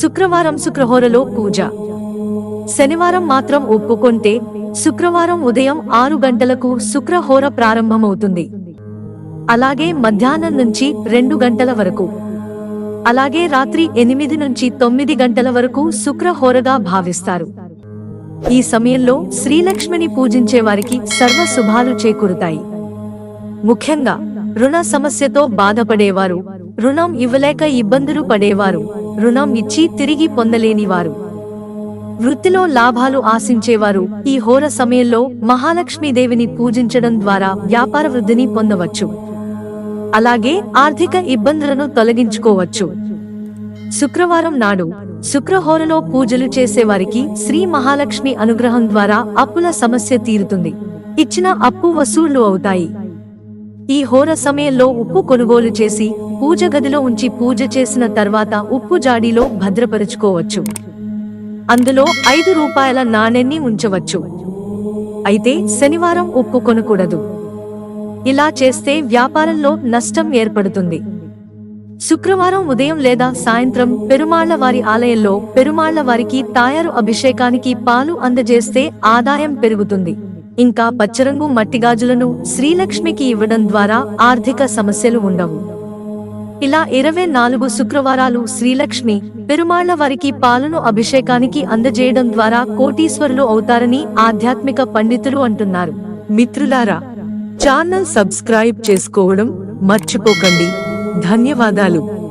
శుక్రవారం శుక్రహోరలో పూజ. శనివారం మాత్రం ఒప్పుకొంటే శుక్రవారం ఉదయం ఆరు గంటలకు శుక్రహోర ప్రారంభమవుతుంది. అలాగే మధ్యాహ్నం నుంచి రెండు గంటల వరకు. అలాగే రాత్రి ఎనిమిది నుంచి తొమ్మిది గంటల వరకు శుక్రహోరగా భావిస్తారు. ఈ సమయంలో శ్రీలక్ష్మిని పూజించే వారికి సర్వ శుభాలు చేకూరుతాయి. ముఖ్యంగా రుణ సమస్యతో బాధపడేవారు రుణం ఇవ్వలేక ఇబ్బందులు పడేవారు రుణం ఇచ్చి తిరిగి పొందలేనివారు. వృత్తిలో లాభాలు ఆశించేవారు ఈ హోర సమయంలో మహాలక్ష్మీదేవిని పూజించడం ద్వారా వ్యాపార వృద్ధిని పొందవచ్చు. అలాగే ఆర్థిక ఇబ్బందులను తొలగించుకోవచ్చు. శుక్రవారం నాడు శుక్రహోరలో పూజలు చేసేవారికి శ్రీ మహాలక్ష్మి అనుగ్రహం ద్వారా అప్పుల సమస్య తీరుతుంది. ఇచ్చిన అప్పు వసూళ్ళు అవుతాయి. ఈ హోర సమయంలో ఉప్పు కొనుగోలు చేసి పూజ గదిలో ఉంచి పూజ చేసిన తర్వాత ఉప్పు జాడీలో భద్రపరుచుకోవచ్చు. అందులో ఐదు రూపాయల నాణెన్ని ఉంచవచ్చు. అయితే శనివారం ఉప్పు కొనకూడదు. ఇలా చేస్తే వ్యాపారంలో నష్టం ఏర్పడుతుంది. శుక్రవారం ఉదయం లేదా సాయంత్రం పెరుమాళ్ళ వారి ఆలయంలో పెరుమాళ్ళ వారికి తాయారు అభిషేకానికి పాలు అందజేస్తే ఆదాయం పెరుగుతుంది. ఇంకా పచ్చరంగు మట్టిగాజులను శ్రీలక్ష్మికి ఇవ్వడం ద్వారా ఆర్థిక సమస్యలు ఉండవు. ఇలా ఇరవై నాలుగు శుక్రవారాలు శ్రీలక్ష్మి పెరుమాళ్ళ వారికి పాలను అభిషేకానికి అందజేయడం ద్వారా కోటీశ్వరులు అవుతారని ఆధ్యాత్మిక పండితులు అంటున్నారు. మిత్రులారా ఛానల్ సబ్స్క్రైబ్ చేసుకోవడం మర్చిపోకండి. ధన్యవాదాలు.